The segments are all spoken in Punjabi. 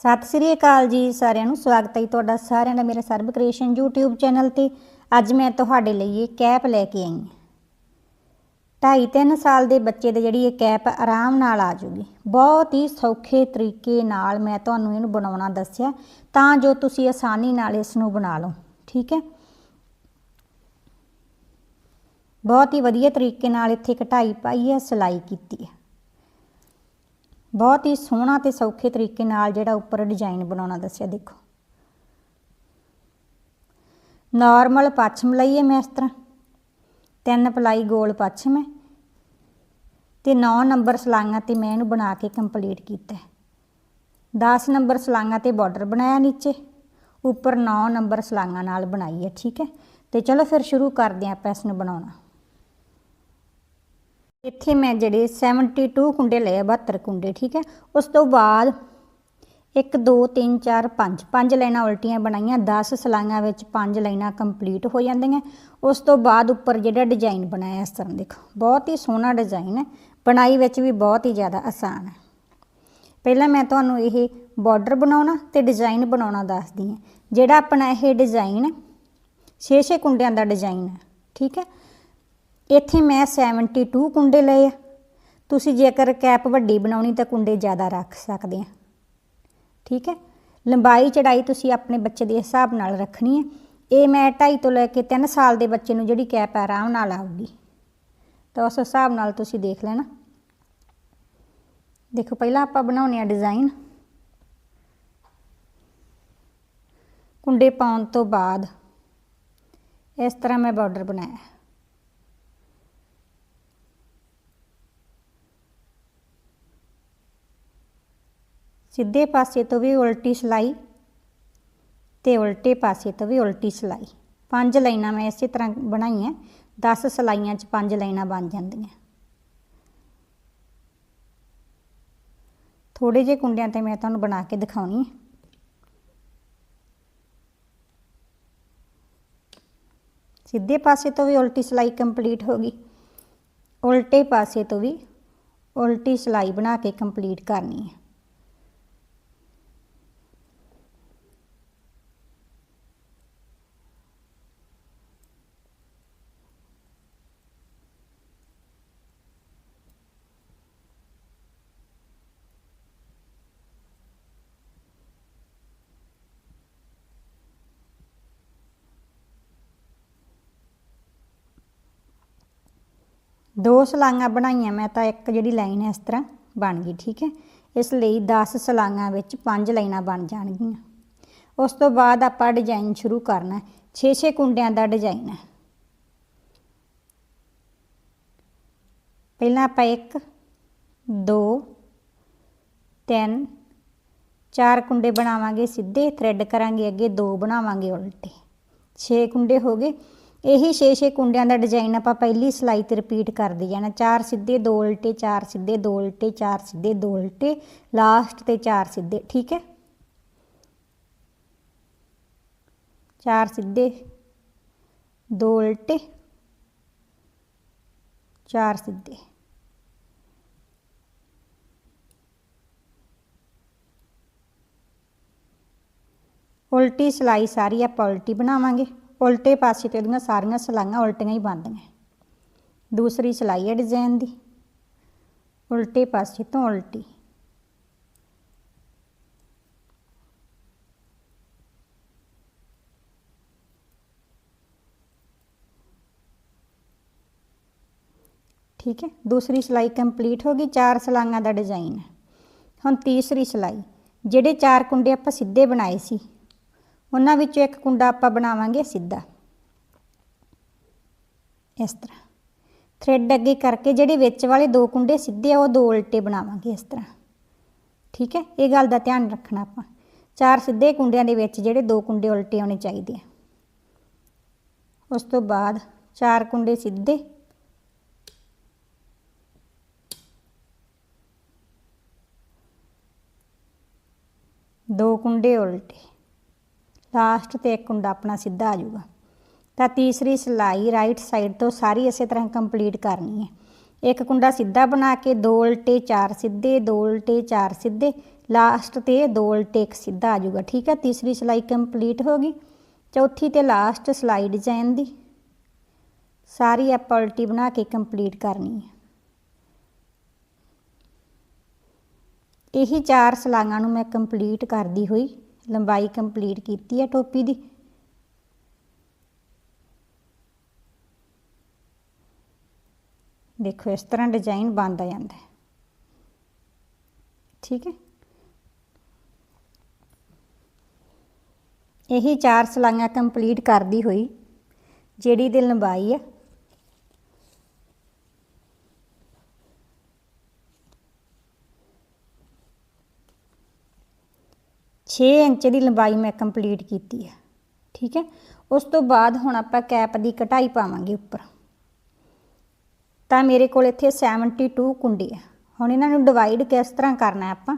ਸਤਿ ਸ੍ਰੀ ਅਕਾਲ ਜੀ ਸਾਰਿਆਂ ਨੂੰ। ਸਵਾਗਤ ਹੈ ਜੀ ਤੁਹਾਡਾ ਸਾਰਿਆਂ ਦਾ ਮੇਰੇ ਸਰਬ ਕ੍ਰੀਏਸ਼ਨ YouTube ਚੈਨਲ ਤੇ। ਅੱਜ ਮੈਂ ਤੁਹਾਡੇ ਲਈ ਇਹ ਕੈਪ ਲੈ ਕੇ ਆਈ ਹਾਂ। ਢਾਈ ਤਿੰਨ ਸਾਲ ਦੇ ਬੱਚੇ ਦੇ ਜਿਹੜੀ ਇਹ ਕੈਪ ਆਰਾਮ ਨਾਲ ਆ ਜੂਗੀ। ਬਹੁਤ ਹੀ ਸੌਖੇ ਤਰੀਕੇ ਨਾਲ ਮੈਂ ਤੁਹਾਨੂੰ ਇਹਨੂੰ ਬਣਾਉਣਾ ਦੱਸਿਆ। ਤਾਂ ਜੋ ਤੁਸੀਂ ਆਸਾਨੀ ਨਾਲ ਇਸ ਨੂੰ ਬਣਾ ਲਓ। ਠੀਕ ਹੈ? ਬਹੁਤ ਹੀ ਵਧੀਆ ਤਰੀਕੇ ਨਾਲ ਇੱਥੇ ਕਢਾਈ ਪਾਈ ਹੈ, ਸਿਲਾਈ ਕੀਤੀ ਹੈ। ਬਹੁਤ ਹੀ ਸੋਹਣਾ ਤੇ ਸੌਖੇ ਤਰੀਕੇ ਨਾਲ ਜਿਹੜਾ ਉੱਪਰ ਡਿਜ਼ਾਈਨ ਬਣਾਉਣਾ ਦੱਸਿਆ, ਦੇਖੋ। ਨਾਰਮਲ ਪੱਛਮ ਲਈਏ ਮੈਂ ਇਸ ਤਰ੍ਹਾਂ। ਤਿੰਨ ਪਲਾਈ ਗੋਲ ਪੱਛਮ ਹੈ। ਤੇ 9 ਨੰਬਰ ਸਲਾਈਆਂ ਤੇ ਮੈਂ ਇਹਨੂੰ ਬਣਾ ਕੇ ਕੰਪਲੀਟ ਕੀਤਾ ਹੈ। 10 ਨੰਬਰ ਸਲਾਈਆਂ ਤੇ ਬਾਰਡਰ ਬਣਾਇਆ ਨੀਚੇ। ਉੱਪਰ 9 ਨੰਬਰ ਸਲਾਈਆਂ ਨਾਲ ਬਣਾਈ ਹੈ, ਠੀਕ ਹੈ। ਤੇ ਚਲੋ ਫਿਰ ਸ਼ੁਰੂ ਕਰਦੇ ਹਾਂ ਆਪਾਂ ਇਸ ਨੂੰ ਬਣਾਉਣਾ। ਇੱਥੇ ਮੈਂ ਜਿਹੜੇ 72 ਕੁੰਡੇ ਲਏ ਆ, 72 ਕੁੰਡੇ ਠੀਕ ਹੈ? ਉਸ ਤੋਂ ਬਾਅਦ 1 2 3 4 5 ਪੰਜ ਲਾਈਨਾਂ ਉਲਟੀਆਂ ਬਣਾਈਆਂ 10 ਸਲਾਈਆਂ ਵਿੱਚ ਪੰਜ ਲਾਈਨਾਂ ਕੰਪਲੀਟ ਹੋ ਜਾਂਦੀਆਂ। ਉਸ ਤੋਂ ਬਾਅਦ ਉੱਪਰ ਜਿਹੜਾ ਡਿਜ਼ਾਈਨ ਬਣਾਇਆ ਇਸ ਤਰ੍ਹਾਂ ਦੇਖੋ ਬਹੁਤ ਹੀ ਸੋਹਣਾ ਡਿਜ਼ਾਈਨ ਹੈ ਬਣਾਈ ਵਿੱਚ ਵੀ ਬਹੁਤ ਹੀ ਜ਼ਿਆਦਾ ਆਸਾਨ ਹੈ। ਪਹਿਲਾਂ ਮੈਂ ਤੁਹਾਨੂੰ ਇਹ ਬਾਰਡਰ ਬਣਾਉਣਾ ਤੇ ਡਿਜ਼ਾਈਨ ਬਣਾਉਣਾ ਦੱਸਦੀ ਹਾਂ। ਜਿਹੜਾ ਆਪਣਾ ਇਹ ਡਿਜ਼ਾਈਨ 6-6 ਕੁੰਡਿਆਂ ਦਾ ਡਿਜ਼ਾਈਨ ਹੈ ਠੀਕ ਹੈ? ਇੱਥੇ ਮੈਂ 72 ਕੁੰਡੇ ਲਏ ਆ। ਤੁਸੀਂ ਜੇਕਰ ਕੈਪ ਵੱਡੀ ਬਣਾਉਣੀ ਤਾਂ ਕੁੰਡੇ ਜ਼ਿਆਦਾ ਰੱਖ ਸਕਦੇ ਆ। ਠੀਕ ਹੈ? ਲੰਬਾਈ ਚੜਾਈ ਤੁਸੀਂ ਆਪਣੇ ਬੱਚੇ ਦੇ ਹਿਸਾਬ ਨਾਲ ਰੱਖਣੀ ਹੈ। ਇਹ ਮੈਂ 2.5 ਤੋਂ ਲੈ ਕੇ 3 ਸਾਲ ਦੇ ਬੱਚੇ ਨੂੰ ਜਿਹੜੀ ਕੈਪ ਆਰਾਮ ਨਾਲ ਆਊਗੀ। ਤਾਂ ਉਸ ਹਿਸਾਬ ਨਾਲ ਤੁਸੀਂ ਦੇਖ ਲੈਣਾ। ਦੇਖੋ, ਪਹਿਲਾਂ ਆਪਾਂ ਬਣਾਉਣੇ ਆ ਡਿਜ਼ਾਈਨ। ਕੁੰਡੇ ਪਾਉਣ ਤੋਂ ਬਾਅਦ ਇਸ ਤਰ੍ਹਾਂ ਮੈਂ ਬਾਰਡਰ ਬਣਾਇਆ। ਸਿੱਧੇ ਪਾਸੇ ਤੋਂ ਵੀ ਉਲਟੀ ਸਿਲਾਈ ਤੇ ਉਲਟੇ ਪਾਸੇ ਤੋਂ ਵੀ ਉਲਟੀ ਸਿਲਾਈ। ਪੰਜ ਲਾਈਨਾਂ ਮੈਂ ਇਸੇ ਤਰ੍ਹਾਂ ਬਣਾਈਆਂ। 10 ਸਲਾਈਆਂ 'ਚ ਪੰਜ ਲਾਈਨਾਂ ਬਣ ਜਾਂਦੀਆਂ। ਥੋੜੇ ਜਿਹੇ ਕੁੰਡਿਆਂ ਤੇ ਮੈਂ ਤੁਹਾਨੂੰ ਬਣਾ ਕੇ ਦਿਖਾਉਣੀ ਹੈ ਸਿੱਧੇ ਪਾਸੇ ਤੋਂ ਵੀ ਉਲਟੀ ਸਿਲਾਈ ਕੰਪਲੀਟ ਹੋ ਗਈ। ਉਲਟੇ ਪਾਸੇ ਤੋਂ ਵੀ ਉਲਟੀ ਸਿਲਾਈ ਬਣਾ ਕੇ ਕੰਪਲੀਟ ਕਰਨੀ ਹੈ ਦੋ ਸਲਾਈਆਂ ਬਣਾਈਆਂ, ਮੈਂ ਤਾਂ ਇੱਕ ਜਿਹੜੀ ਲਾਈਨ ਹੈ ਇਸ ਤਰ੍ਹਾਂ ਬਣ ਗਈ, ਠੀਕ ਹੈ? ਇਸ ਲਈ 10 ਸਲਾਈਆਂ ਵਿੱਚ 5 ਲਾਈਨਾਂ ਬਣ ਜਾਣਗੀਆਂ। ਉਸ ਤੋਂ ਬਾਅਦ ਆਪਾਂ ਡਿਜ਼ਾਈਨ ਸ਼ੁਰੂ ਕਰਨਾ 6-6 ਕੁੰਡਿਆਂ ਦਾ ਡਿਜ਼ਾਈਨ ਹੈ। ਪਹਿਲਾਂ ਆਪਾਂ 1 2 3 ਚਾਰ ਕੁੰਡੇ ਬਣਾਵਾਂਗੇ ਸਿੱਧੇ ਥ੍ਰੈਡ ਕਰਾਂਗੇ ਅੱਗੇ, ਦੋ ਬਣਾਵਾਂਗੇ ਉਲਟੇ। 6 ਕੁੰਡੇ ਹੋ ਗਏ। ਇਹੀ 6-6 ਕੁੰਡਿਆਂ ਦਾ ਡਿਜ਼ਾਈਨ ਆਪਾਂ ਪਹਿਲੀ ਸਲਾਈ ਤੇ ਰਿਪੀਟ ਕਰਦੇ ਜਾਣਾ। ਚਾਰ ਸਿੱਧੇ ਦੋ ਉਲਟੇ, ਚਾਰ ਸਿੱਧੇ ਦੋ ਉਲਟੇ, ਚਾਰ ਸਿੱਧੇ ਦੋ ਉਲਟੇ ਲਾਸਟ ਤੇ ਚਾਰ ਸਿੱਧੇ, ਠੀਕ ਹੈ? ਚਾਰ ਸਿੱਧੇ, ਦੋ ਉਲਟੇ, ਚਾਰ ਸਿੱਧੇ। ਉਲਟੀ ਸਲਾਈ ਸਾਰੀ ਆਪਾਂ ਉਲਟੀ ਬਣਾਵਾਂਗੇ। ਉਲਟੇ ਪਾਸੇ ਤੇ ਉਹਦੀਆਂ ਸਾਰੀਆਂ ਸਲਾਈਆਂ ਉਲਟੀਆਂ ਹੀ ਬਣਦੀਆਂ ਦੂਸਰੀ ਸਲਾਈ ਹੈ ਡਿਜ਼ਾਈਨ ਦੀ। ਉਲਟੇ ਪਾਸੇ ਤੋਂ ਉਲਟੀ। ਠੀਕ ਹੈ? ਦੂਸਰੀ ਸਿਲਾਈ ਕੰਪਲੀਟ ਹੋ ਗਈ। ਚਾਰ ਸਲਾਈਆਂ ਦਾ ਡਿਜ਼ਾਈਨ ਹੈ। ਹੁਣ ਤੀਸਰੀ ਸਿਲਾਈ। ਜਿਹੜੇ ਚਾਰ ਕੁੰਡੇ ਆਪਾਂ ਸਿੱਧੇ ਬਣਾਏ ਸੀ ਉਹਨਾਂ ਵਿੱਚੋਂ ਇੱਕ ਕੁੰਡਾ ਆਪਾਂ ਬਣਾਵਾਂਗੇ ਸਿੱਧਾ। ਇਸ ਤਰ੍ਹਾਂ। ਥ੍ਰੈਡ ਅੱਗੇ ਕਰਕੇ ਜਿਹੜੇ ਵਿੱਚ ਵਾਲੇ ਦੋ ਕੁੰਡੇ ਸਿੱਧੇ ਆ, ਉਹ ਦੋ ਉਲਟੇ ਬਣਾਵਾਂਗੇ ਇਸ ਤਰ੍ਹਾਂ। ਠੀਕ ਹੈ? ਇਹ ਗੱਲ ਦਾ ਧਿਆਨ ਰੱਖਣਾ ਆਪਾਂ। ਚਾਰ ਸਿੱਧੇ ਕੁੰਡਿਆਂ ਦੇ ਵਿੱਚ ਜਿਹੜੇ ਦੋ ਕੁੰਡੇ ਉਲਟੇ ਆਉਣੇ ਚਾਹੀਦੇ ਆ। ਉਸ ਤੋਂ ਬਾਅਦ ਚਾਰ ਕੁੰਡੇ ਸਿੱਧੇ। ਦੋ ਕੁੰਡੇ ਉਲਟੇ। ਲਾਸਟ ਤੇ ਇੱਕ ਕੁੰਡਾ ਆਪਣਾ ਸਿੱਧਾ ਆ ਜਾਊਗਾ। ਤਾਂ ਤੀਸਰੀ ਸਿਲਾਈ ਰਾਈਟ ਸਾਈਡ ਤੋਂ ਸਾਰੀ ਇਸੇ ਤਰ੍ਹਾਂ ਕੰਪਲੀਟ ਕਰਨੀ ਹੈ। ਇੱਕ ਕੁੰਡਾ ਸਿੱਧਾ ਬਣਾ ਕੇ, ਦੋ ਉਲਟੇ, ਚਾਰ ਸਿੱਧੇ, ਦੋ ਉਲਟੇ, ਚਾਰ ਸਿੱਧੇ, ਲਾਸਟ ਤੇ ਦੋ ਉਲਟੇ, ਇੱਕ ਸਿੱਧਾ ਆ ਜਾਊਗਾ। ਠੀਕ ਹੈ, ਤੀਸਰੀ ਸਿਲਾਈ ਕੰਪਲੀਟ ਹੋ ਗਈ। ਚੌਥੀ ਤੇ ਲਾਸਟ ਸਿਲਾਈ ਡਿਜ਼ਾਈਨ ਦੀ। ਸਾਰੀ ਆਪਾਂ ਉਲਟੀ ਬਣਾ ਕੇ ਕੰਪਲੀਟ ਕਰਨੀ ਹੈ। ਇਹੀ ਚਾਰ ਸਲਾਈਆਂ ਨੂੰ ਮੈਂ ਕੰਪਲੀਟ ਕਰਦੀ ਹੋਈ ਲੰਬਾਈ ਕੰਪਲੀਟ ਕੀਤੀ ਹੈ ਟੋਪੀ ਦੀ। ਦੇਖੋ, ਇਸ ਤਰ੍ਹਾਂ ਡਿਜ਼ਾਈਨ ਬਣਦਾ ਜਾਂਦਾ ਹੈ। ਠੀਕ ਹੈ? ਇਹੀ ਚਾਰ ਸਲਾਈਆਂ ਕੰਪਲੀਟ ਕਰਦੀ ਹੋਈ, ਜਿਹੜੀ ਦੀ ਲੰਬਾਈ ਹੈ ਛੇ ਇੰਚ ਦੀ ਲੰਬਾਈ ਮੈਂ ਕੰਪਲੀਟ ਕੀਤੀ ਹੈ, ਠੀਕ ਹੈ? ਉਸ ਤੋਂ ਬਾਅਦ ਹੁਣ ਆਪਾਂ ਕੈਪ ਦੀ ਕਟਾਈ ਪਾਵਾਂਗੇ ਉੱਪਰ। ਤਾਂ ਮੇਰੇ ਕੋਲ ਇੱਥੇ 72 ਕੁੰਡੇ ਹੈ। ਹੁਣ ਇਹਨਾਂ ਨੂੰ ਡਿਵਾਈਡ ਕਿਸ ਤਰ੍ਹਾਂ ਕਰਨਾ ਹੈ ਆਪਾਂ?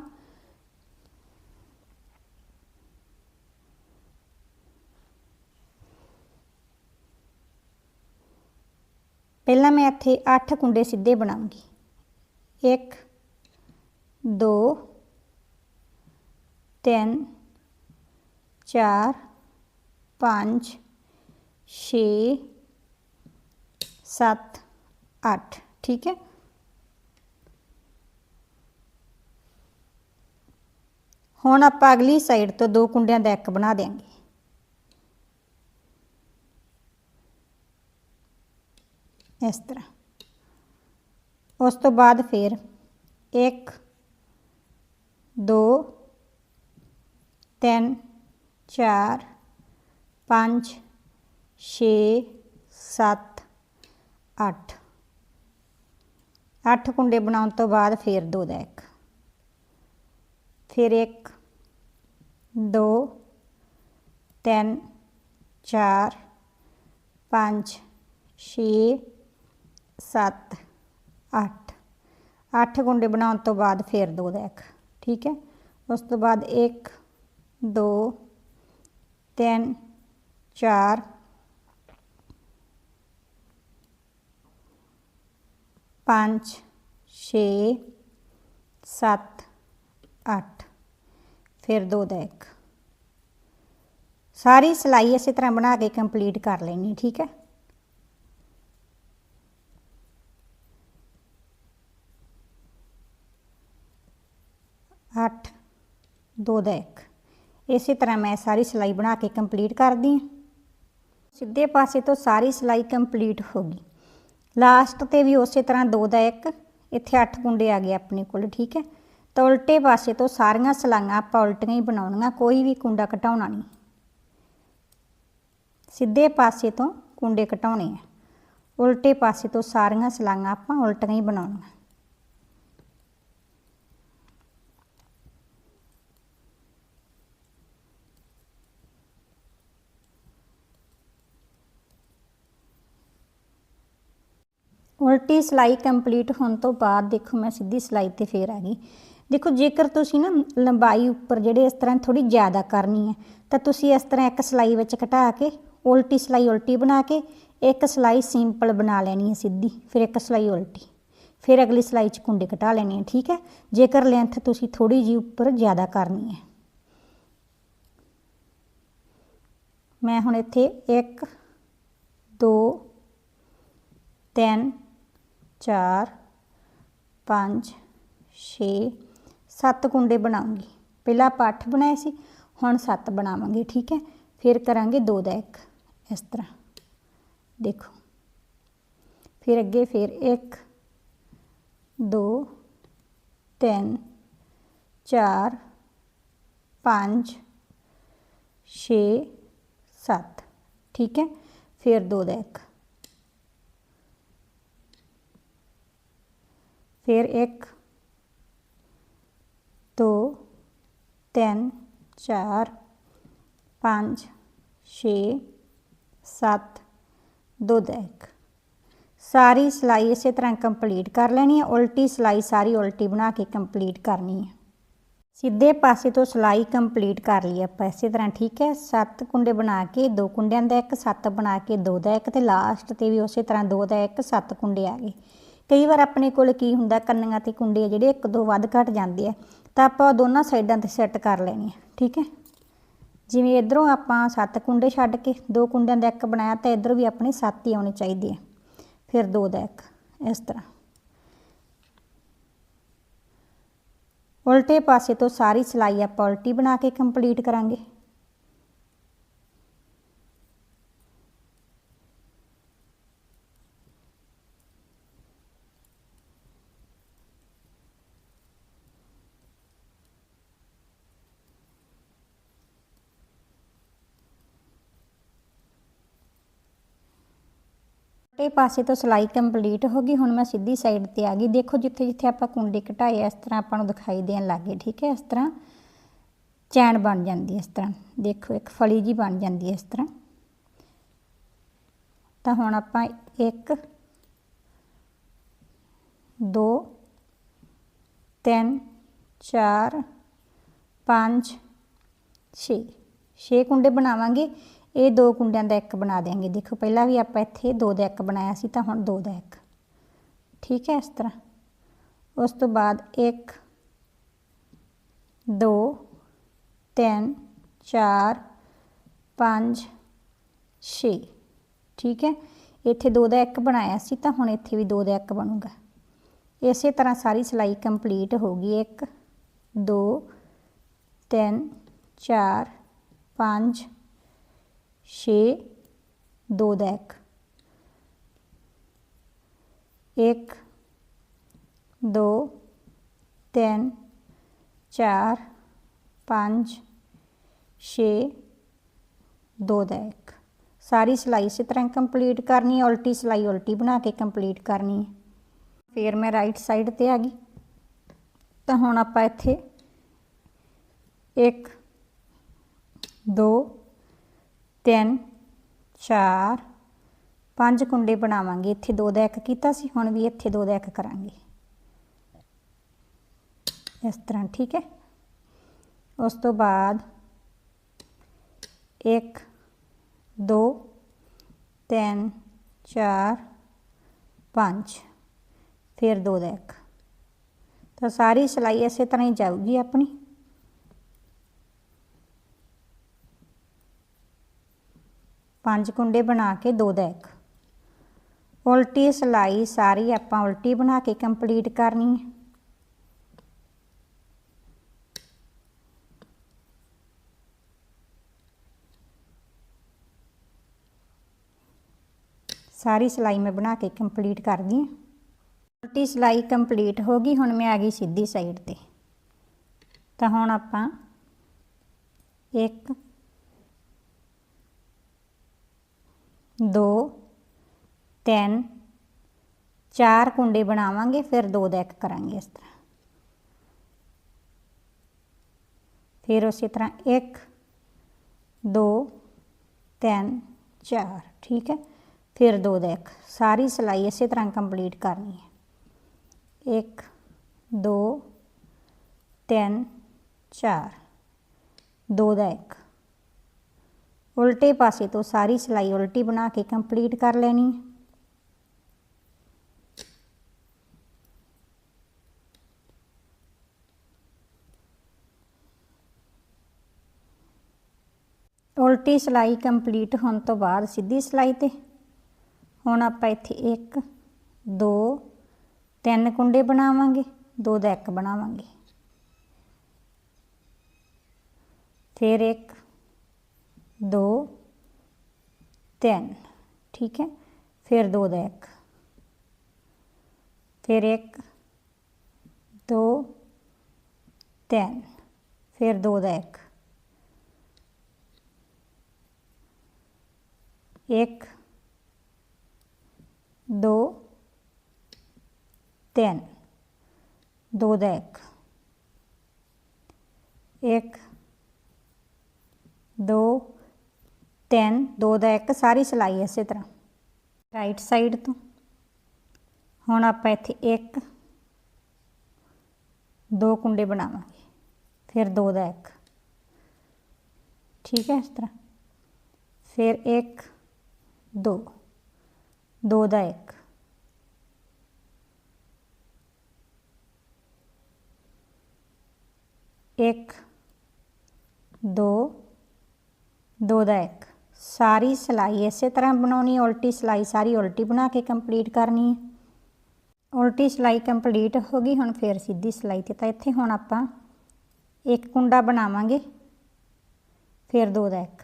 ਪਹਿਲਾਂ ਮੈਂ ਇੱਥੇ 8 ਕੁੰਡੇ ਸਿੱਧੇ ਬਣਾਉਂਗੀ। 1 2 3 4 5 6 7 8 ਠੀਕ ਹੈ? ਹੁਣ ਆਪਾਂ ਅਗਲੀ ਸਾਈਡ ਤੋਂ ਦੋ ਕੁੰਡਿਆਂ ਦਾ ਇੱਕ ਬਣਾ ਦੇਾਂਗੇ ਇਸ ਤਰ੍ਹਾਂ। ਉਸ ਤੋਂ ਬਾਅਦ ਫਿਰ 1 2 3 4 5 6 7 8 8 ਕੁੰਡੇ ਬਣਾਉਣ ਤੋਂ ਬਾਅਦ ਫਿਰ ਦੋ ਦਾ ਇੱਕ ਫਿਰ 1 2 3 4 5 6 7 8 8 ਕੁੰਡੇ ਬਣਾਉਣ ਤੋਂ ਬਾਅਦ ਫਿਰ ਦੋ ਦਾ ਇੱਕ ਠੀਕ ਹੈ ਉਸ ਤੋਂ ਬਾਅਦ 1 2 3 4 5 6 7 8 ਫਿਰ ਦੋ ਦਾ ਇੱਕ ਸਾਰੀ ਸਲਾਈ ਇਸੇ ਤਰ੍ਹਾਂ ਬਣਾ ਕੇ ਕੰਪਲੀਟ ਕਰ ਲੈਣੀ ਠੀਕ ਹੈ ਅੱਠ ਦੋ ਦਾ ਇੱਕ ਇਸੇ ਤਰ੍ਹਾਂ ਮੈਂ ਸਾਰੀ ਸਿਲਾਈ ਬਣਾ ਕੇ ਕੰਪਲੀਟ ਕਰਦੀ ਹਾਂ। ਸਿੱਧੇ ਪਾਸੇ ਤੋਂ ਸਾਰੀ ਸਿਲਾਈ ਕੰਪਲੀਟ ਹੋ ਗਈ। ਲਾਸਟ ਤੇ ਵੀ ਉਸੇ ਤਰ੍ਹਾਂ ਦੋ ਦਾ ਇੱਕ, ਇੱਥੇ 8 ਕੁੰਡੇ ਆ ਗਏ ਆਪਣੇ ਕੋਲ, ਠੀਕ ਹੈ? ਤਾਂ ਉਲਟੇ ਪਾਸੇ ਤੋਂ ਸਾਰੀਆਂ ਸਲਾਈਆਂ ਆਪਾਂ ਉਲਟੀਆਂ ਹੀ ਬਣਾਉਣੀਆਂ, ਕੋਈ ਵੀ ਕੁੰਡਾ ਘਟਾਉਣਾ ਨਹੀਂ। ਸਿੱਧੇ ਪਾਸੇ ਤੋਂ ਕੁੰਡੇ ਘਟਾਉਣੇ ਆ। ਉਲਟੇ ਪਾਸੇ ਤੋਂ ਸਾਰੀਆਂ ਸਲਾਈਆਂ ਆਪਾਂ ਉਲਟੀਆਂ ਹੀ ਬਣਾਉਣੀਆਂ। ਉਲਟੀ ਸਲਾਈ ਕੰਪਲੀਟ ਹੋਣ ਤੋਂ ਬਾਅਦ ਦੇਖੋ ਮੈਂ ਸਿੱਧੀ ਸਲਾਈ ਤੇ ਫੇਰ ਆ ਗਈ। ਦੇਖੋ ਜੇਕਰ ਤੁਸੀਂ ਨਾ ਲੰਬਾਈ ਉੱਪਰ ਜਿਹੜੇ ਇਸ ਤਰ੍ਹਾਂ ਥੋੜੀ ਜ਼ਿਆਦਾ ਕਰਨੀ ਹੈ, ਤਾਂ ਤੁਸੀਂ ਇਸ ਤਰ੍ਹਾਂ ਇੱਕ ਸਲਾਈ ਵਿੱਚ ਘਟਾ ਕੇ ਉਲਟੀ ਸਲਾਈ ਉਲਟੀ ਬਣਾ ਕੇ ਇੱਕ ਸਲਾਈ ਸਿੰਪਲ ਬਣਾ ਲੈਣੀ ਹੈ ਸਿੱਧੀ, ਫਿਰ ਇੱਕ ਸਲਾਈ ਉਲਟੀ। ਫਿਰ ਅਗਲੀ ਸਲਾਈ 'ਚ ਕੁੰਡੇ ਘਟਾ ਲੈਣੇ ਹੈ ਠੀਕ ਹੈ? ਜੇਕਰ ਲੈਂਥ ਤੁਸੀਂ ਥੋੜੀ ਜੀ ਉੱਪਰ ਜ਼ਿਆਦਾ ਕਰਨੀ ਹੈ। ਮੈਂ ਹੁਣ ਇੱਥੇ 1 2 3 4 5 6 7 ਕੁੰਡੇ ਬਣਾਉਂਗੀ ਪਹਿਲਾਂ ਆਪਾਂ 8 ਬਣਾਏ ਸੀ ਹੁਣ 7 ਬਣਾਵਾਂਗੇ ਠੀਕ ਹੈ ਫਿਰ ਕਰਾਂਗੇ 2 ਦਾ ਇੱਕ ਇਸ ਤਰ੍ਹਾਂ ਦੇਖੋ ਫਿਰ ਅੱਗੇ ਫਿਰ 1 2 3 4 5 6 7 ਠੀਕ ਹੈ ਫਿਰ 2 ਦਾ ਇੱਕ ਫਿਰ 1 2 3 4 5 6 7 ਦੋ ਦਾ ਇੱਕ। ਸਾਰੀ ਸਲਾਈ ਇਸੇ ਤਰ੍ਹਾਂ ਕੰਪਲੀਟ ਕਰ ਲੈਣੀ ਹੈ, ਉਲਟੀ ਸਲਾਈ ਸਾਰੀ ਉਲਟੀ ਬਣਾ ਕੇ ਕੰਪਲੀਟ ਕਰਨੀ ਹੈ। ਸਿੱਧੇ ਪਾਸੇ ਤੋਂ ਸਲਾਈ ਕੰਪਲੀਟ ਕਰ ਲਈ ਆਪਾਂ, ਇਸੇ ਤਰ੍ਹਾਂ ਠੀਕ ਹੈ। 7 ਕੁੰਡੇ ਬਣਾ ਕੇ ਦੋ ਕੁੰਡਿਆਂ ਦਾ ਇੱਕ 7 ਬਣਾ ਕੇ ਦੋ ਦਾ ਇੱਕ ਤੇ ਲਾਸਟ ਤੇ ਵੀ ਉਸੇ ਤਰ੍ਹਾਂ ਦੋ ਦਾ ਇੱਕ 7 ਕੁੰਡੇ ਆ ਗਏ। ਕਈ ਵਾਰ ਆਪਣੇ ਕੋਲ ਕੀ ਹੁੰਦਾ, ਕੰਨੀਆਂ ਤੇ ਕੁੰਡੇ ਜਿਹੜੇ ਇੱਕ ਦੋ ਵੱਧ ਘਟ ਜਾਂਦੇ ਆ, ਤਾਂ ਆਪਾਂ ਦੋਨਾਂ ਸਾਈਡਾਂ ਤੇ ਸੈੱਟ ਕਰ ਲੈਣੀ ਹੈ ਠੀਕ ਹੈ? ਜਿਵੇਂ ਇਧਰੋਂ ਆਪਾਂ 7 ਕੁੰਡੇ ਛੱਡ ਕੇ ਦੋ ਕੁੰਡਿਆਂ ਦਾ ਇੱਕ ਬਣਾਇਆ, ਤਾਂ ਇਧਰ ਵੀ ਆਪਣੇ 7 ਹੀ ਆਉਣੇ ਚਾਹੀਦੇ ਆ। ਫਿਰ ਦੋ ਦਾ ਇੱਕ, ਇਸ ਤਰ੍ਹਾਂ। ਉਲਟੇ ਪਾਸੇ ਤੋਂ ਸਾਰੀ ਸਿਲਾਈ ਆਪਾਂ ਉਲਟੀ ਬਣਾ ਕੇ ਕੰਪਲੀਟ ਕਰਾਂਗੇ। ਉਲਟੇ ਪਾਸੇ ਤੋਂ ਸਲਾਈ ਕੰਪਲੀਟ ਹੋ ਗਈ, ਹੁਣ ਮੈਂ ਸਿੱਧੀ ਸਾਈਡ ਤੇ ਆ ਗਈ। ਦੇਖੋ ਜਿੱਥੇ ਜਿੱਥੇ ਆਪਾਂ ਕੁੰਡੇ ਘਟਾਏ ਇਸ ਤਰ੍ਹਾਂ ਆਪਾਂ ਨੂੰ ਦਿਖਾਈ ਦੇਣ ਲੱਗੇ ਠੀਕ ਹੈ? ਇਸ ਤਰ੍ਹਾਂ ਚੈਨ ਬਣ ਜਾਂਦੀ ਇਸ ਤਰ੍ਹਾਂ। ਦੇਖੋ, ਇੱਕ ਫਲੀ ਜੀ ਬਣ ਜਾਂਦੀ ਹੈ ਇਸ ਤਰ੍ਹਾਂ। ਤਾਂ ਹੁਣ ਆਪਾਂ 1 2 3 4 5 6 6 ਕੁੰਡੇ ਬਣਾਵਾਂਗੇ। ਇਹ ਦੋ ਕੁੰਡਿਆਂ ਦਾ ਇੱਕ ਬਣਾ ਦੇਾਂਗੇ ਦੇਖੋ, ਪਹਿਲਾਂ ਵੀ ਆਪਾਂ ਇੱਥੇ ਦੋ ਦਾ ਇੱਕ ਬਣਾਇਆ ਸੀ, ਤਾਂ ਹੁਣ ਦੋ ਦਾ ਇੱਕ। ਠੀਕ ਹੈ, ਇਸ ਤਰ੍ਹਾਂ। ਉਸ ਤੋਂ ਬਾਅਦ 1 2 3 4 5 6 ਠੀਕ ਹੈ? ਇੱਥੇ ਦੋ ਦਾ ਇੱਕ ਬਣਾਇਆ ਸੀ, ਤਾਂ ਹੁਣ ਇੱਥੇ ਵੀ ਦੋ ਦਾ ਇੱਕ ਬਣੂਗਾ। ਇਸੇ ਤਰ੍ਹਾਂ ਸਾਰੀ ਸਿਲਾਈ ਕੰਪਲੀਟ ਹੋ ਗਈ। 1 2 3 4 5 6 ਦੋ ਦਾ ਇੱਕ 1 2 3 4 5 6 ਦੋ ਦਾ ਇੱਕ ਸਾਰੀ ਸਿਲਾਈ ਇਸੇ ਤਰ੍ਹਾਂ ਕੰਪਲੀਟ ਕਰਨੀ ਹੈ ਉਲਟੀ ਸਿਲਾਈ ਉਲਟੀ ਬਣਾ ਕੇ ਕੰਪਲੀਟ ਕਰਨੀ ਹੈ ਫਿਰ ਮੈਂ ਰਾਈਟ ਸਾਈਡ ਤੇ ਆ ਗਈ ਤਾਂ ਹੁਣ ਆਪਾਂ ਇੱਥੇ 1 2 3 4 5 ਕੁੰਡੇ ਬਣਾਵਾਂਗੇ। ਇੱਥੇ ਦੋ ਦਾ ਇੱਕ ਕੀਤਾ ਸੀ, ਹੁਣ ਵੀ ਇੱਥੇ ਦੋ ਦਾ ਇੱਕ ਕਰਾਂਗੇ। ਇਸ ਤਰ੍ਹਾਂ, ਠੀਕ ਹੈ? ਉਸ ਤੋਂ ਬਾਅਦ 1 2 3 4 5 ਫਿਰ ਦੋ ਦਾ ਇੱਕ। ਤਾਂ ਸਾਰੀ ਸਿਲਾਈ ਇਸੇ ਤਰ੍ਹਾਂ ਹੀ ਜਾਊਗੀ ਆਪਣੀ। ਪੰਜ ਕੁੰਡੇ ਬਣਾ ਕੇ ਦੋ ਦਾ ਇੱਕ ਉਲਟੀ ਸਿਲਾਈ ਸਾਰੀ ਆਪਾਂ ਉਲਟੀ ਬਣਾ ਕੇ ਕੰਪਲੀਟ ਕਰਨੀ ਹੈ। ਸਾਰੀ ਸਿਲਾਈ ਮੈਂ ਬਣਾ ਕੇ ਕੰਪਲੀਟ ਕਰਦੀ ਹਾਂ। ਉਲਟੀ ਸਿਲਾਈ ਕੰਪਲੀਟ ਹੋ ਗਈ, ਹੁਣ ਮੈਂ ਆ ਗਈ ਸਿੱਧੀ ਸਾਈਡ ਤੇ। ਤਾਂ ਹੁਣ ਆਪਾਂ ਇੱਕ ਦੋ ਤਿੰਨ ਚਾਰ ਕੁੰਡੇ ਬਣਾਵਾਂਗੇ ਫਿਰ ਦੋ ਦਾ ਇੱਕ ਕਰਾਂਗੇ ਇਸ ਤਰ੍ਹਾਂ ਫਿਰ ਉਸੇ ਤਰ੍ਹਾਂ 1 2 3 4 ਠੀਕ ਹੈ ਫਿਰ ਦੋ ਦਾ ਇੱਕ ਸਾਰੀ ਸਿਲਾਈ ਇਸੇ ਤਰ੍ਹਾਂ ਕੰਪਲੀਟ ਕਰਨੀ ਹੈ 1 2 3 4 ਦੋ ਦਾ ਇੱਕ ਉਲਟੇ ਪਾਸੇ ਤੋਂ ਸਾਰੀ ਸਿਲਾਈ ਉਲਟੀ ਬਣਾ ਕੇ ਕੰਪਲੀਟ ਕਰ ਲੈਣੀ ਹੈ। ਉਲਟੀ ਸਿਲਾਈ ਕੰਪਲੀਟ ਹੋਣ ਤੋਂ ਬਾਅਦ ਸਿੱਧੀ ਸਿਲਾਈ ਤੇ। ਹੁਣ ਆਪਾਂ ਇੱਥੇ 1 2 3 ਕੁੰਡੇ ਬਣਾਵਾਂਗੇ, ਦੋ ਦਾ ਇੱਕ ਬਣਾਵਾਂਗੇ। ਫਿਰ ਇੱਕ 2 3 ਠੀਕ ਹੈ ਫਿਰ ਦੋ ਦਾ ਇੱਕ ਫਿਰ 1 2 3 ਫਿਰ ਦੋ ਦਾ ਇੱਕ ਇੱਕ ਦੋ ਤਿੰਨ ਦੋ ਦਾ ਇੱਕ ਇੱਕ ਦੋ ਤਿੰਨ ਦੋ ਦਾ ਇੱਕ ਸਾਰੀ ਸਿਲਾਈ ਇਸੇ ਤਰ੍ਹਾਂ ਰਾਈਟ ਸਾਈਡ ਤੋਂ ਹੁਣ ਆਪਾਂ ਇੱਥੇ ਇੱਕ ਦੋ ਕੁੰਡੇ ਬਣਾਵਾਂਗੇ ਫਿਰ ਦੋ ਦਾ ਇੱਕ ਠੀਕ ਹੈ ਇਸ ਤਰ੍ਹਾਂ ਫਿਰ ਇੱਕ ਦੋ ਦੋ ਦਾ ਇੱਕ ਇੱਕ ਦੋ ਦੋ ਦਾ ਇੱਕ ਸਾਰੀ ਸਿਲਾਈ ਇਸੇ ਤਰ੍ਹਾਂ ਬਣਾਉਣੀ ਉਲਟੀ ਸਿਲਾਈ ਸਾਰੀ ਉਲਟੀ ਬਣਾ ਕੇ ਕੰਪਲੀਟ ਕਰਨੀ ਹੈ ਉਲਟੀ ਸਿਲਾਈ ਕੰਪਲੀਟ ਹੋ ਗਈ ਹੁਣ ਫੇਰ ਸਿੱਧੀ ਸਿਲਾਈ ਤੇ ਤਾਂ ਇੱਥੇ ਹੁਣ ਆਪਾਂ ਇੱਕ ਕੁੰਡਾ ਬਣਾਵਾਂਗੇ ਫਿਰ ਦੋ ਦਾ ਇੱਕ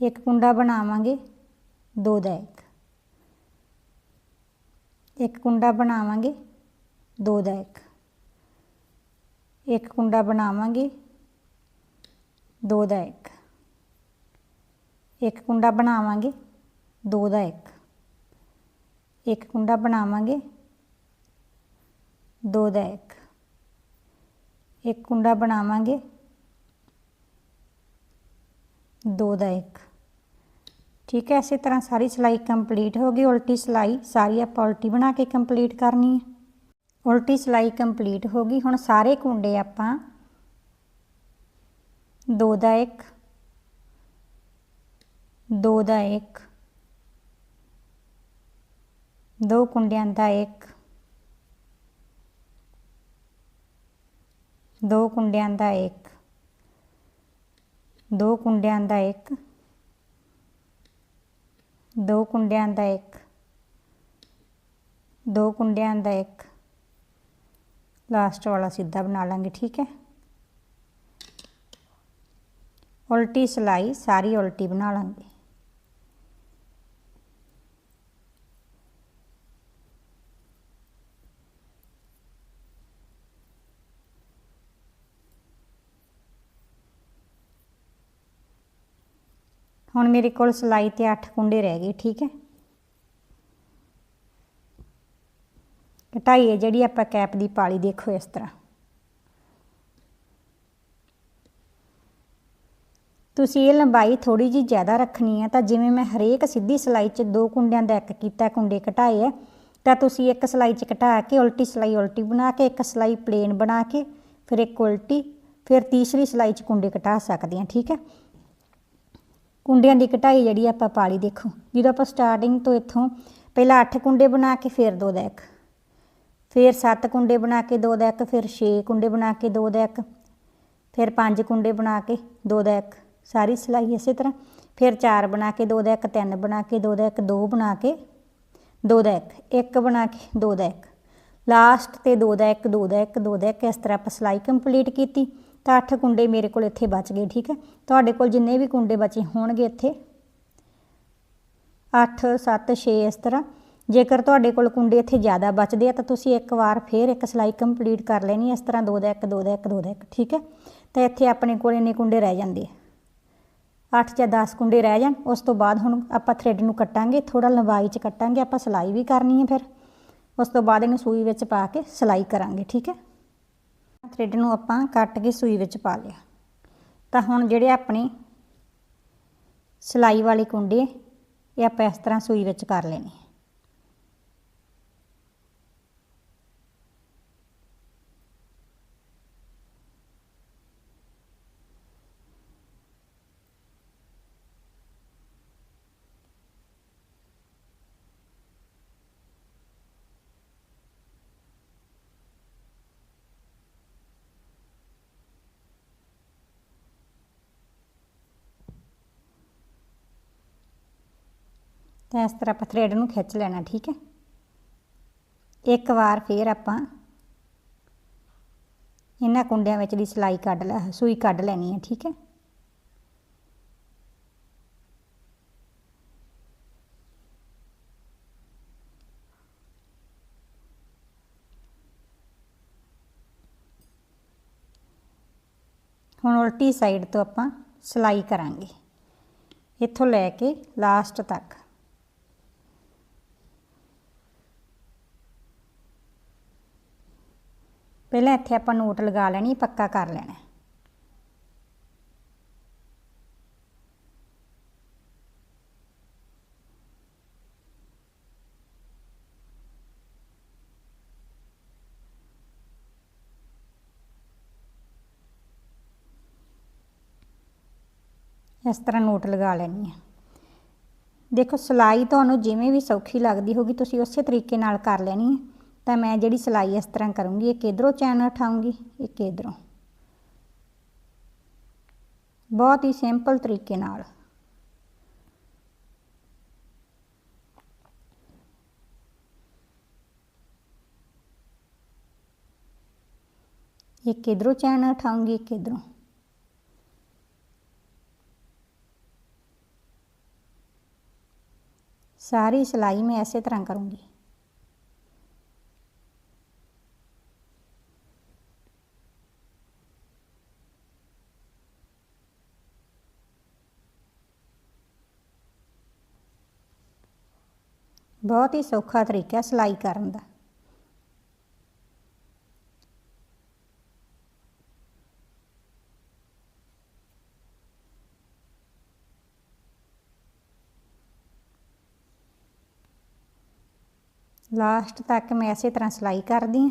ਇੱਕ ਕੁੰਡਾ ਬਣਾਵਾਂਗੇ ਦੋ ਦਾ ਇੱਕ ਇੱਕ ਕੁੰਡਾ ਬਣਾਵਾਂਗੇ ਦੋ ਦਾ ਇੱਕ ਇੱਕ ਕੁੰਡਾ ਬਣਾਵਾਂਗੇ ਦੋ ਦਾ ਇੱਕ ਇੱਕ ਕੁੰਡਾ ਬਣਾਵਾਂਗੇ ਦੋ ਦਾ ਇੱਕ ਇੱਕ ਕੁੰਡਾ ਬਣਾਵਾਂਗੇ ਦੋ ਦਾ ਇੱਕ ਇੱਕ ਕੁੰਡਾ ਬਣਾਵਾਂਗੇ ਦੋ ਦਾ ਇੱਕ ਠੀਕ ਹੈ ਇਸੇ ਤਰ੍ਹਾਂ ਸਾਰੀ ਸਿਲਾਈ ਕੰਪਲੀਟ ਹੋ ਗਈ ਉਲਟੀ ਸਿਲਾਈ ਸਾਰੀ ਆਪਾਂ ਉਲਟੀ ਬਣਾ ਕੇ ਕੰਪਲੀਟ ਕਰਨੀ ਹੈ ਉਲਟੀ ਸਿਲਾਈ ਕੰਪਲੀਟ ਹੋ ਗਈ ਹੁਣ ਸਾਰੇ ਕੁੰਡੇ ਆਪਾਂ ਦੋ ਦਾ ਇੱਕ, ਦੋ ਦਾ ਇੱਕ, ਦੋ ਕੁੰਡਿਆਂ ਦਾ ਇੱਕ, ਦੋ ਕੁੰਡਿਆਂ ਦਾ ਇੱਕ, ਦੋ ਕੁੰਡਿਆਂ ਦਾ ਇੱਕ, ਦੋ ਕੁੰਡਿਆਂ ਦਾ ਇੱਕ, ਦੋ ਕੁੰਡਿਆਂ ਦਾ ਇੱਕ। ਲਾਸਟ ਵਾਲਾ ਸਿੱਧਾ ਬਣਾ ਲਾਂਗੇ, ਠੀਕ ਹੈ? ਉਲਟੀ ਸਿਲਾਈ, ਸਾਰੀ ਉਲਟੀ ਬਣਾ ਲਾਂਗੇ। ਹੁਣ ਮੇਰੇ ਕੋਲ ਸਿਲਾਈ ਤੇ 8 ਕੁੰਡੇ ਰਹਿ ਗਏ, ਠੀਕ ਹੈ? ਕਟਾਈ ਹੈ ਜਿਹੜੀ ਆਪਾਂ ਕੈਪ ਦੀ ਪਾਲੀ ਦੇਖੋ ਇਸ ਤਰ੍ਹਾਂ। ਤੁਸੀਂ ਇਹ ਲੰਬਾਈ ਥੋੜੀ ਜੀ ਜ਼ਿਆਦਾ ਰੱਖਣੀ ਹੈ, ਤਾਂ ਜਿਵੇਂ ਮੈਂ ਹਰੇਕ ਸਿੱਧੀ ਸਿਲਾਈ 'ਚ ਦੋ ਕੁੰਡਿਆਂ ਦਾ ਇੱਕ ਕੀਤਾ, ਕੁੰਡੇ ਘਟਾਏ ਹੈ, ਤਾਂ ਤੁਸੀਂ ਇੱਕ ਸਿਲਾਈ 'ਚ ਘਟਾ ਕੇ ਉਲਟੀ ਸਿਲਾਈ ਉਲਟੀ ਬਣਾ ਕੇ, ਇੱਕ ਸਿਲਾਈ ਪਲੇਨ ਬਣਾ ਕੇ, ਫਿਰ ਇੱਕ ਉਲਟੀ, ਫਿਰ ਤੀਸਰੀ ਸਿਲਾਈ 'ਚ ਕੁੰਡੇ ਘਟਾ ਸਕਦੇ ਹਾਂ, ਠੀਕ ਹੈ? ਕੁੰਡਿਆਂ ਦੀ ਕਟਾਈ ਜਿਹੜੀ ਆਪਾਂ ਪਾਲੀ ਦੇਖੋ, ਜਦੋਂ ਆਪਾਂ ਸਟਾਰਟਿੰਗ ਤੋਂ ਇੱਥੋਂ ਪਹਿਲਾਂ 8 ਕੁੰਡੇ ਬਣਾ ਕੇ, ਫਿਰ ਦੋ ਦਾ ਇੱਕ, ਫਿਰ 7 ਕੁੰਡੇ ਬਣਾ ਕੇ, ਦੋ ਦਾ ਇੱਕ, ਫਿਰ 6 ਕੁੰਡੇ ਬਣਾ ਕੇ, ਦੋ ਦਾ ਇੱਕ, ਫਿਰ 5 ਕੁੰਡੇ ਬਣਾ ਕੇ, ਦੋ ਦਾ ਇੱਕ ਸਾਰੀ ਸਿਲਾਈ ਇਸੇ ਤਰ੍ਹਾਂ ਫਿਰ 4 ਬਣਾ ਕੇ ਦੋ ਦਾ ਇੱਕ 3 ਬਣਾ ਕੇ ਦੋ ਦਾ ਇੱਕ 2 ਬਣਾ ਕੇ ਦੋ ਦਾ ਇੱਕ ਇੱਕ ਬਣਾ ਕੇ ਦੋ ਦਾ ਇੱਕ ਲਾਸਟ ਤੇ ਦੋ ਦਾ ਇੱਕ ਦੋ ਦਾ ਇੱਕ ਦੋ ਦਾ ਇੱਕ ਇਸ ਤਰ੍ਹਾਂ ਆਪਾਂ ਸਿਲਾਈ ਕੰਪਲੀਟ ਕੀਤੀ ਤਾਂ ਅੱਠ ਕੁੰਡੇ ਮੇਰੇ ਕੋਲ ਇੱਥੇ ਬਚ ਗਏ ਠੀਕ ਹੈ ਤੁਹਾਡੇ ਕੋਲ ਜਿੰਨੇ ਵੀ ਕੁੰਡੇ ਬਚੇ ਹੋਣਗੇ ਇੱਥੇ 8 7 6 ਇਸ ਤਰ੍ਹਾਂ ਜੇਕਰ ਤੁਹਾਡੇ ਕੋਲ ਕੁੰਡੇ ਇੱਥੇ ਜ਼ਿਆਦਾ ਬਚਦੇ ਆ ਤਾਂ ਤੁਸੀਂ ਇੱਕ ਵਾਰ ਫੇਰ ਇੱਕ ਸਿਲਾਈ ਕੰਪਲੀਟ ਕਰ ਲੈਣੀ ਇਸ ਤਰ੍ਹਾਂ ਦੋ ਦਾ ਇੱਕ ਦੋ ਦਾ ਇੱਕ ਦੋ ਦਾ ਇੱਕ ਠੀਕ ਹੈ ਤਾਂ ਇੱਥੇ ਆਪਣੇ ਕੋਲ ਇੰਨੇ ਕੁੰਡੇ ਰਹਿ ਜਾਂਦੇ ਆ 8 ਜਾਂ 10 ਕੁੰਡੇ ਰਹਿ ਜਾਣ, ਉਸ ਤੋਂ ਬਾਅਦ ਹੁਣ ਆਪਾਂ ਥ੍ਰੈਡ ਨੂੰ ਕੱਟਾਂਗੇ ਥੋੜਾ ਲੰਬਾਈ 'ਚ ਕੱਟਾਂਗੇ, ਆਪਾਂ ਸਿਲਾਈ ਵੀ ਕਰਨੀ ਹੈ ਫਿਰ। ਉਸ ਤੋਂ ਬਾਅਦ ਇਹਨੂੰ ਸੂਈ ਵਿੱਚ ਪਾ ਕੇ ਸਿਲਾਈ ਕਰਾਂਗੇ, ਠੀਕ ਹੈ? ਥ੍ਰੈਡ ਨੂੰ ਆਪਾਂ ਕੱਟ ਕੇ ਸੂਈ ਵਿੱਚ ਪਾ ਲਿਆ। ਤਾਂ ਹੁਣ ਜਿਹੜੇ ਆਪਣੇ ਸਿਲਾਈ ਵਾਲੇ ਕੁੰਡੇ, ਇਹ ਆਪਾਂ ਇਸ ਤਰ੍ਹਾਂ ਸੂਈ ਵਿੱਚ ਕਰ ਲੈਣੇ। ਤਾਂ ਇਸ ਤਰ੍ਹਾਂ ਆਪਾਂ ਥਰੈਡ ਨੂੰ ਖਿੱਚ ਲੈਣਾ, ਠੀਕ ਹੈ? ਇੱਕ ਵਾਰ ਫੇਰ ਆਪਾਂ ਇਹਨਾਂ ਕੁੰਡਿਆਂ ਵਿੱਚ ਦੀ ਸਿਲਾਈ ਕੱਢ ਲੈ, ਸੂਈ ਕੱਢ ਲੈਣੀ ਹੈ, ਠੀਕ ਹੈ? ਹੁਣ ਉਲਟੀ ਸਾਈਡ ਤੋਂ ਆਪਾਂ ਸਿਲਾਈ ਕਰਾਂਗੇ। ਇੱਥੋਂ ਲੈ ਕੇ ਲਾਸਟ ਤੱਕ। ਪਹਿਲਾਂ ਇੱਥੇ ਆਪਾਂ ਨੋਟ ਲਗਾ ਲੈਣੀ, ਪੱਕਾ ਕਰ ਲੈਣਾ। ਇਸ ਤਰ੍ਹਾਂ ਨੋਟ ਲਗਾ ਲੈਣੀ ਹੈ ਦੇਖੋ, ਸਿਲਾਈ ਤੁਹਾਨੂੰ ਜਿਵੇਂ ਵੀ ਸੌਖੀ ਲੱਗਦੀ ਹੋਗੀ, ਤੁਸੀਂ ਉਸੇ ਤਰੀਕੇ ਨਾਲ ਕਰ ਲੈਣੀ ਹੈ ਤਾਂ ਮੈਂ ਜਿਹੜੀ ਸਿਲਾਈ ਇਸ ਤਰ੍ਹਾਂ ਕਰੂੰਗੀ, ਇੱਕ ਇਧਰੋਂ ਚੈਨ ਉਠਾਉਂਗੀ, ਇੱਕ ਇਧਰੋਂ। ਬਹੁਤ ਹੀ ਸਿੰਪਲ ਤਰੀਕੇ ਨਾਲ। ਇੱਕ ਇਧਰੋਂ ਚੈਨ ਉਠਾਉਂਗੀ, ਇੱਕ ਇਧਰੋਂ। ਸਾਰੀ ਸਿਲਾਈ ਮੈਂ ਐਸੇ ਤਰ੍ਹਾਂ ਕਰੂੰਗੀ। ਬਹੁਤ ਹੀ ਸੌਖਾ ਤਰੀਕਾ ਸਿਲਾਈ ਕਰਨ ਦਾ। ਲਾਸਟ ਤੱਕ ਮੈਂ ਇਸੇ ਤਰ੍ਹਾਂ ਸਿਲਾਈ ਕਰਦੀ ਹਾਂ।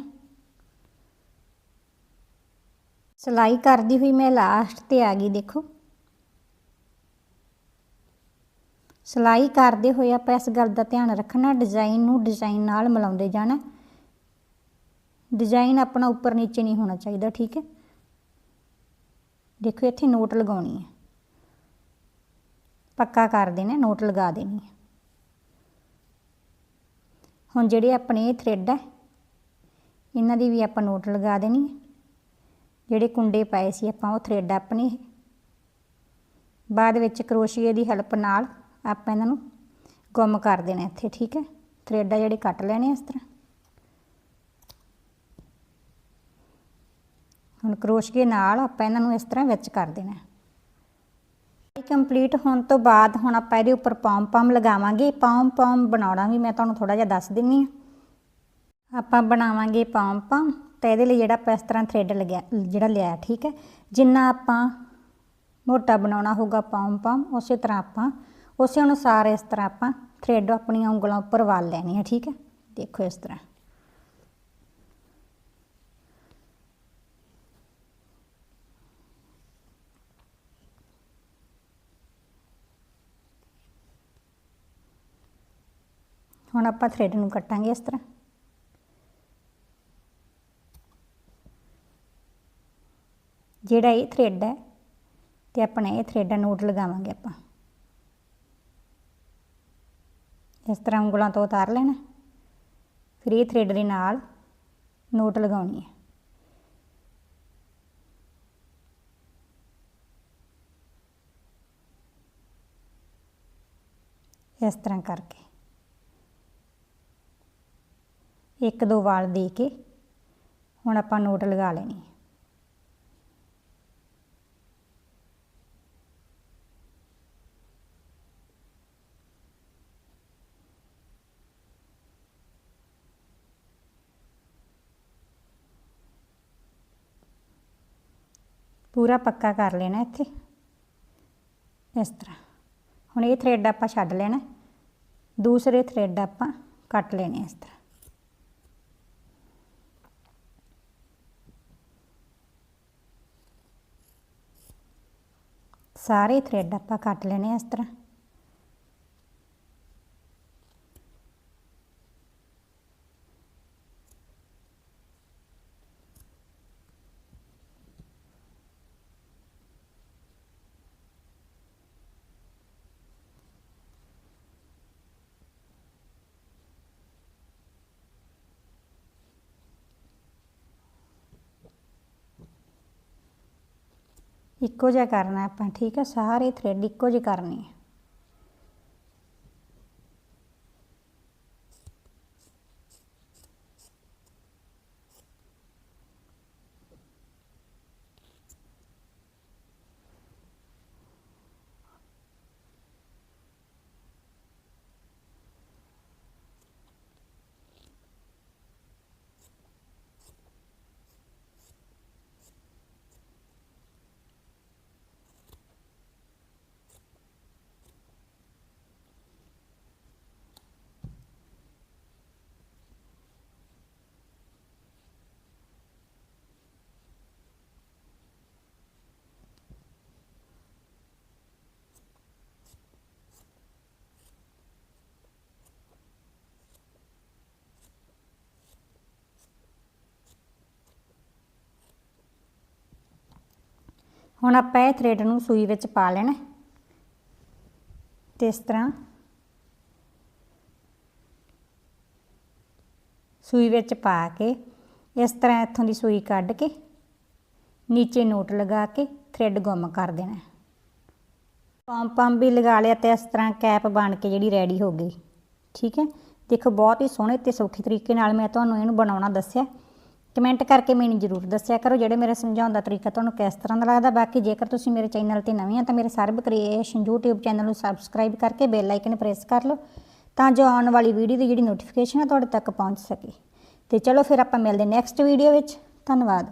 ਸਿਲਾਈ ਕਰਦੀ ਹੋਈ ਮੈਂ ਲਾਸਟ ਤੇ ਆ ਗਈ ਦੇਖੋ। ਸਿਲਾਈ ਕਰਦੇ ਹੋਏ ਆਪਾਂ ਇਸ ਗੱਲ ਦਾ ਧਿਆਨ ਰੱਖਣਾ ਡਿਜ਼ਾਈਨ ਨੂੰ ਡਿਜ਼ਾਈਨ ਨਾਲ ਮਿਲਾਉਂਦੇ ਜਾਣਾ। ਡਿਜ਼ਾਈਨ ਆਪਣਾ ਉੱਪਰ ਨੀਚੇ ਨਹੀਂ ਹੋਣਾ ਚਾਹੀਦਾ, ਠੀਕ ਹੈ? ਦੇਖੋ, ਇੱਥੇ ਨੋਟ ਲਗਾਉਣੀ ਹੈ। ਪੱਕਾ ਕਰ ਦੇਣਾ ਨੋਟ ਲਗਾ ਦੇਣੀ ਹੈ। ਹੁਣ ਜਿਹੜੇ ਆਪਣੇ ਇਹ ਥ੍ਰੈਡ ਹੈ, ਇਹਨਾਂ ਦੀ ਵੀ ਆਪਾਂ ਨੋਟ ਲਗਾ ਦੇਣੀ ਹੈ। ਜਿਹੜੇ ਕੁੰਡੇ ਪਾਏ ਸੀ ਆਪਾਂ ਉਹ ਥ੍ਰੈਡ ਆਪਣੇ ਬਾਅਦ ਵਿੱਚ ਕਰੋਸ਼ੀਏ ਦੀ ਹੈਲਪ ਨਾਲ ਆਪਾਂ ਇਹਨਾਂ ਨੂੰ ਗੁੰਮ ਕਰ ਦੇਣਾ ਇੱਥੇ, ਠੀਕ ਹੈ? ਥਰੈਡ ਆ ਜਿਹੜੇ ਕੱਟ ਲੈਣੇ ਇਸ ਤਰ੍ਹਾਂ। ਹੁਣ ਕਰੋਸ਼ੀਏ ਨਾਲ ਆਪਾਂ ਇਹਨਾਂ ਨੂੰ ਇਸ ਤਰ੍ਹਾਂ ਵਿੱਚ ਕਰ ਦੇਣਾ। ਕੰਪਲੀਟ ਹੋਣ ਤੋਂ ਬਾਅਦ ਹੁਣ ਆਪਾਂ ਇਹਦੇ ਉੱਪਰ ਪੌਮ ਪੌਮ ਲਗਾਵਾਂਗੇ। ਪੌਮ ਪੌਮ ਬਣਾਉਣਾ ਵੀ ਮੈਂ ਤੁਹਾਨੂੰ ਥੋੜਾ ਜਿਹਾ ਦੱਸ ਦਿੰਨੀ ਆ। ਆਪਾਂ ਬਣਾਵਾਂਗੇ ਪੌਮ ਪੌਮ ਤਾਂ ਇਹਦੇ ਲਈ ਜਿਹੜਾ ਆਪਾਂ ਇਸ ਤਰ੍ਹਾਂ ਥਰੈਡ ਲਗਿਆ ਜਿਹੜਾ ਲਿਆ, ਠੀਕ ਹੈ? ਜਿੰਨਾ ਆਪਾਂ ਮੋਟਾ ਬਣਾਉਣਾ ਹੋਊਗਾ ਪੌਮ ਪੌਮ ਉਸੇ ਤਰ੍ਹਾਂ ਆਪਾਂ ਉਸੇ ਅਨੁਸਾਰ ਇਸ ਤਰ੍ਹਾਂ ਆਪਾਂ ਥ੍ਰੈਡ ਆਪਣੀਆਂ ਉਂਗਲਾਂ ਉੱਪਰ ਵਾਲ ਲੈਣੀ ਹੈ ਠੀਕ ਹੈ? ਦੇਖੋ ਇਸ ਤਰ੍ਹਾਂ। ਹੁਣ ਆਪਾਂ ਥ੍ਰੈਡ ਨੂੰ ਕੱਟਾਂਗੇ ਇਸ ਤਰ੍ਹਾਂ। ਜਿਹੜਾ ਇਹ ਥ੍ਰੈਡ ਹੈ, ਤੇ ਆਪਣਾ ਇਹ ਥ੍ਰੈਡ ਨੋਟ ਲਗਾਵਾਂਗੇ ਆਪਾਂ। ਇਸ ਤਰ੍ਹਾਂ ਉਂਗਲਾਂ ਤੋਂ ਉਤਾਰ ਲੈਣਾ। ਫਿਰ ਇਹ ਥ੍ਰੈਡ ਦੇ ਨਾਲ ਨੋਟ ਲਗਾਉਣੀ ਹੈ। ਇਸ ਤਰ੍ਹਾਂ ਕਰਕੇ। ਇੱਕ ਦੋ ਵਾਲ ਦੇ ਕੇ ਹੁਣ ਆਪਾਂ ਨੋਟ ਲਗਾ ਲੈਣੀ ਹੈ ਪੂਰਾ ਪੱਕਾ ਕਰ ਲੈਣਾ ਇੱਥੇ। ਇਸ ਤਰ੍ਹਾਂ। ਹੁਣ ਇਹ ਥ੍ਰੈਡ ਆਪਾਂ ਛੱਡ ਲੈਣਾ। ਦੂਸਰੇ ਥ੍ਰੈਡ ਆਪਾਂ ਕੱਟ ਲੈਣੇ ਇਸ ਤਰ੍ਹਾਂ। ਸਾਰੇ ਥ੍ਰੈਡ ਆਪਾਂ ਕੱਟ ਲੈਣੇ ਇਸ ਤਰ੍ਹਾਂ। ਇੱਕੋ ਜਿਹਾ ਕਰਨਾ ਆਪਾਂ ਠੀਕ ਹੈ ਸਾਰੇ ਥ੍ਰੈਡ ਇੱਕੋ ਜਿਹੇ ਕਰਨੇ ਆ। ਹੁਣ ਆਪਾਂ ਇਹ ਥ੍ਰੈਡ ਨੂੰ ਸੂਈ ਵਿੱਚ ਪਾ ਲੈਣਾ ਤੇ ਇਸ ਤਰ੍ਹਾਂ ਸੂਈ ਵਿੱਚ ਪਾ ਕੇ, ਇਸ ਤਰ੍ਹਾਂ ਇੱਥੋਂ ਦੀ ਸੂਈ ਕੱਢ ਕੇ, ਨੀਚੇ ਨੋਟ ਲਗਾ ਕੇ ਥ੍ਰੈਡ ਗੁੰਮ ਕਰ ਦੇਣਾ ਪੌਮ ਪੰਮ ਵੀ ਲਗਾ ਲਿਆ ਤੇ ਇਸ ਤਰ੍ਹਾਂ ਕੈਪ ਬਣ ਕੇ ਜਿਹੜੀ ਰੈਡੀ ਹੋ ਗਈ। ਠੀਕ ਹੈ? ਦੇਖੋ, ਬਹੁਤ ਹੀ ਸੋਹਣੇ ਤੇ ਸੌਖੇ ਤਰੀਕੇ ਨਾਲ ਮੈਂ ਤੁਹਾਨੂੰ ਇਹਨੂੰ ਬਣਾਉਣਾ ਦੱਸਿਆ। ਕਮੈਂਟ ਕਰਕੇ ਮੈਨੂੰ ਜ਼ਰੂਰ ਦੱਸਿਆ ਕਰੋ ਜਿਹੜੇ ਮੇਰੇ ਸਮਝਾਉਣ ਦਾ ਤਰੀਕਾ ਤੁਹਾਨੂੰ ਕਿਸ ਤਰ੍ਹਾਂ ਦਾ ਲੱਗਦਾ। ਬਾਕੀ ਜੇਕਰ ਤੁਸੀਂ ਮੇਰੇ ਚੈਨਲ ਤੇ ਨਵੇਂ ਆ ਤਾਂ ਮੇਰੇ ਸਰਬ ਕ੍ਰੀਏਸ਼ਨ YouTube ਚੈਨਲ ਨੂੰ ਸਬਸਕ੍ਰਾਈਬ ਕਰਕੇ ਬੈਲ ਆਈਕਨ ਪ੍ਰੈਸ ਕਰ ਲਓ ਤਾਂ ਜੋ ਆਉਣ ਵਾਲੀ ਵੀਡੀਓ ਦੀ ਜਿਹੜੀ ਨੋਟੀਫਿਕੇਸ਼ਨ ਹੈ ਤੁਹਾਡੇ ਤੱਕ ਪਹੁੰਚ ਸਕੇ। ਤੇ ਚਲੋ ਫਿਰ ਆਪਾਂ ਮਿਲਦੇ ਨੈਕਸਟ ਵੀਡੀਓ ਵਿੱਚ। ਧੰਨਵਾਦ।